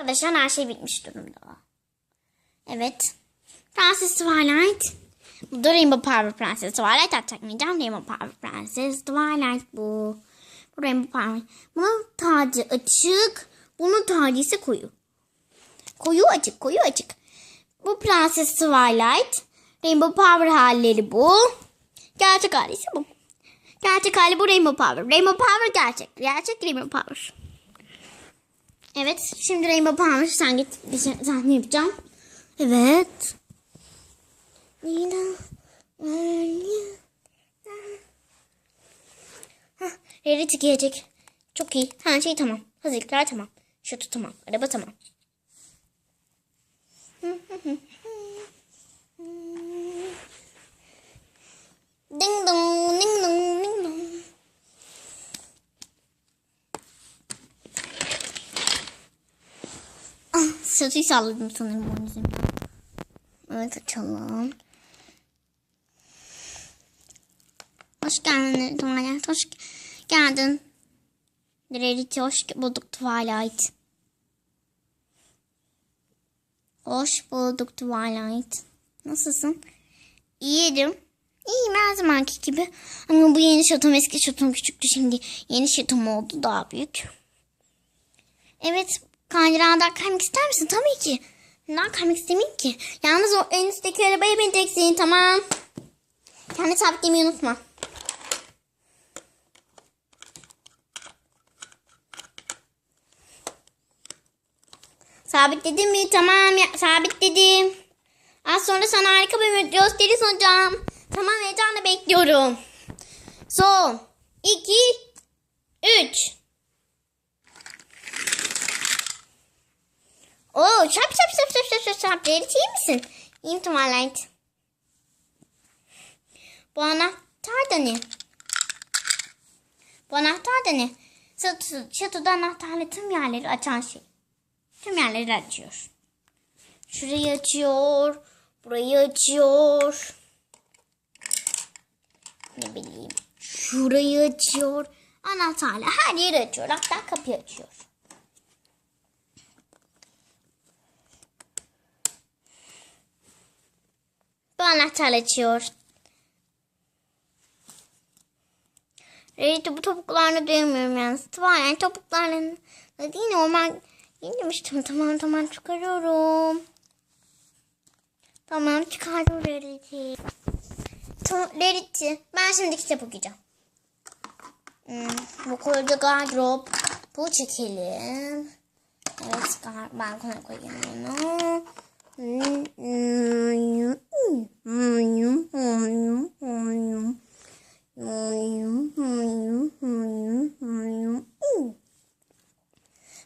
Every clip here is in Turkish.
Arkadaşlar her şey bitmiş durumda. Evet. Prenses Twilight. Bu da Rainbow Power Prenses Twilight atacakmayacağım. Rainbow Power Prenses Twilight bu. Bu Rainbow Power. Bunun tacı açık. Bunun tacı ise koyu. Koyu açık, koyu açık. Bu Prenses Twilight. Rainbow Power halleri bu. Gerçek hali ise bu. Gerçek hali bu Rainbow Power. Rainbow Power gerçek. Gerçek Rainbow Power. Evet. Şimdi Rainbow Power sen git. Bir şey, sahne yapacağım. Evet. Hah, Rarity gelecek. Çok iyi. Her şey tamam. Hazırlıklar tamam. Şutu tamam. Araba tamam. Ding dong, ding dong, sırtıyı salladım sanırım onun yüzünden. Evet açalım. Hoş geldin Twilight. Hoş geldin. Rarity hoş bulduk Twilight. Hoş bulduk Twilight. Nasılsın? İyiydim. İyiyim her zamanki gibi. Ama bu yeni şatom eski şatom küçüktü şimdi. Yeni şatom oldu daha büyük. Evet kaydıradan kaymak ister misin? Tabii ki. Neden kaymak istemeyeyim ki? Yalnız o en üstteki arabaya bineceksin tamam. Kendi sabitlemeyi unutma. Sabitledim mi? Tamam ya, sabitledim. Az sonra sana harika bir gösteri sunacağım. Tamam heyecanla bekliyorum. Son. iki, Üç. Oo şap şap şap şap şap şap şap. Rerit iyi misin? İyiyim Twilight. Bu anahtar da ne? Bu anahtar da ne? Şatoda anahtarla tüm yerleri açan şey. Tüm yerleri açıyor. Şurayı açıyor. Burayı açıyor. Ne bileyim. Şurayı açıyor. Anahtarla her yeri açıyor. Hatta kapıyı açıyor. Bu anahtar açıyor. Rarity bu topuklarını duymuyorum yalnız. Twilight topuklarını da değil normal indirmiştim. Tamam tamam çıkarıyorum. Tamam çıkardım Rarity. Tamam ben şimdi kitap okuyacağım. Hmm, bu koydu gardırop. Bu çekelim. Evet ben koy- koyayım bunu.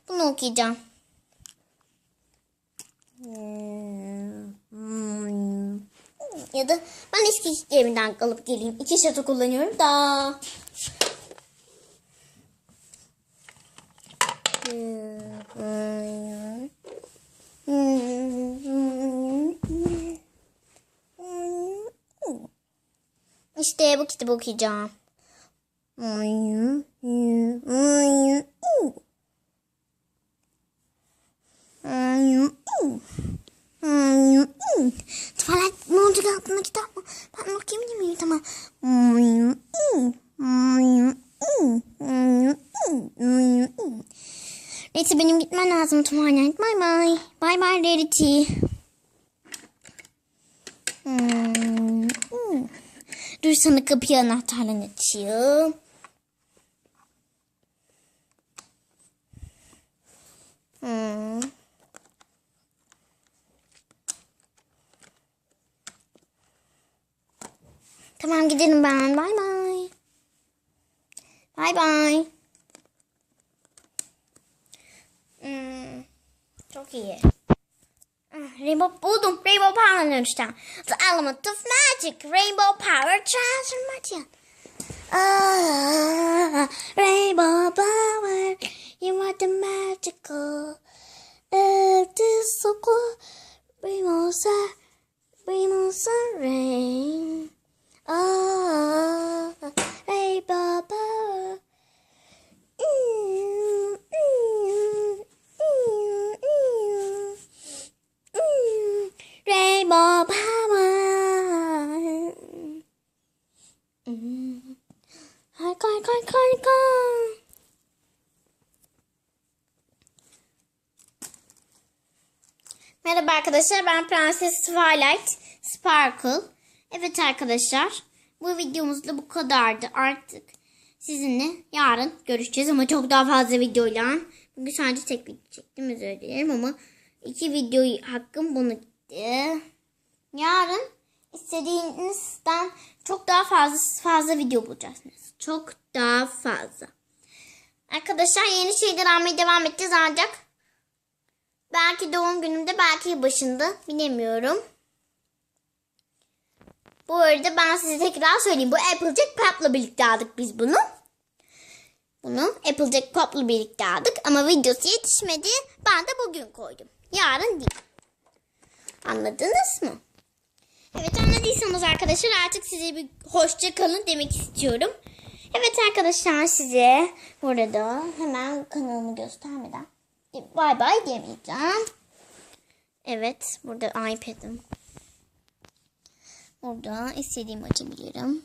Bunu okuyacağım. Ya da ben eski cebimden alıp geleyim. İki şato kullanıyorum da. İşte bu kitabı okuyacağım. Ne olacak altında kitap mı? Ben değil miyim? Tamam. Neyse benim gitmem lazım Twilight. Bye bye. Bye bye Rarity. Hmm. hmm. Dur sana kapıyı anahtarla açayım. Hmm. Tamam gidelim ben. Bye bye. Bye bye. Hmm, çok iyi. Rainbow buldum. Rainbow Power dönüşten. The element of magic. Rainbow Power transformation. Ah, Rainbow Power. You are the magical. Merhaba arkadaşlar ben Prenses Twilight Sparkle. Evet arkadaşlar bu videomuz da bu kadardı artık. Sizinle yarın görüşeceğiz ama çok daha fazla videoyla. Bugün sadece tek video çektim özür dilerim ama iki video hakkım bunu gitti. Yarın istediğinizden çok daha fazla fazla video bulacaksınız. Çok daha fazla. Arkadaşlar yeni şeyler almaya devam edeceğiz ancak belki doğum günümde belki yılbaşında bilemiyorum. Bu arada ben size tekrar söyleyeyim. Bu Applejack Pop'la birlikte aldık biz bunu. Bunu Applejack Pop'la birlikte aldık ama videosu yetişmedi. Ben de bugün koydum. Yarın değil. Anladınız mı? Evet anladıysanız arkadaşlar artık size bir hoşça kalın demek istiyorum. Evet arkadaşlar size burada hemen kanalımı göstermeden bay bay demeyeceğim. Evet burada iPad'im. Burada istediğimi açabilirim.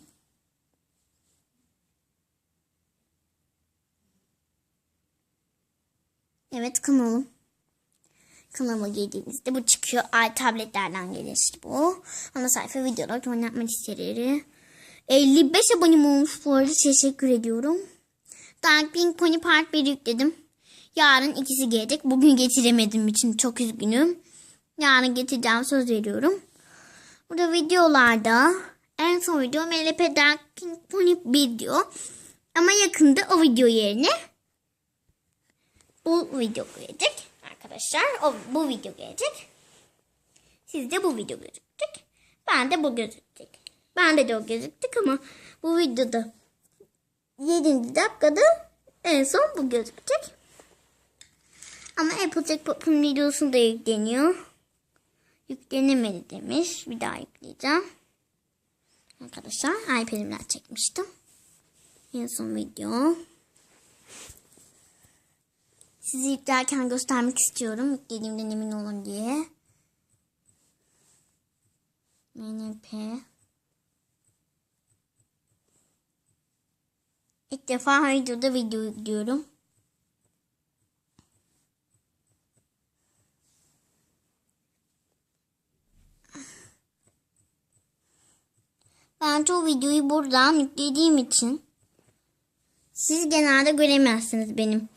Evet kanalım. Kanalıma girdiğinizde bu çıkıyor. Ay tabletlerden gelir bu. Ana sayfa videolar oynatma listeleri. 55 abonem olmuş bu arada. Teşekkür ediyorum. Dark Pink Pony Part 1 yükledim. Yarın ikisi gelecek. Bugün getiremedim için çok üzgünüm. Yarın getireceğim söz veriyorum. Burada videolarda en son video MLP Dark Pink Pony 1 diyor. Ama yakında o video yerine bu video gelecek arkadaşlar. O, bu video gelecek. Sizde bu video gözükecek. Ben de bu gözükecek. Ben de, de o gözüktük ama bu videoda 7. dakikada en son bu gözükecek. Applejack Pop'un videosu da yükleniyor. Yüklenemedi demiş. Bir daha yükleyeceğim. Arkadaşlar iPad'imden çekmiştim. En son video. Sizi yüklerken göstermek istiyorum. Yüklediğimden emin olun diye. MNP. İlk defa videoda video yüklüyorum. Ben çoğu videoyu buradan yüklediğim için siz genelde göremezsiniz benim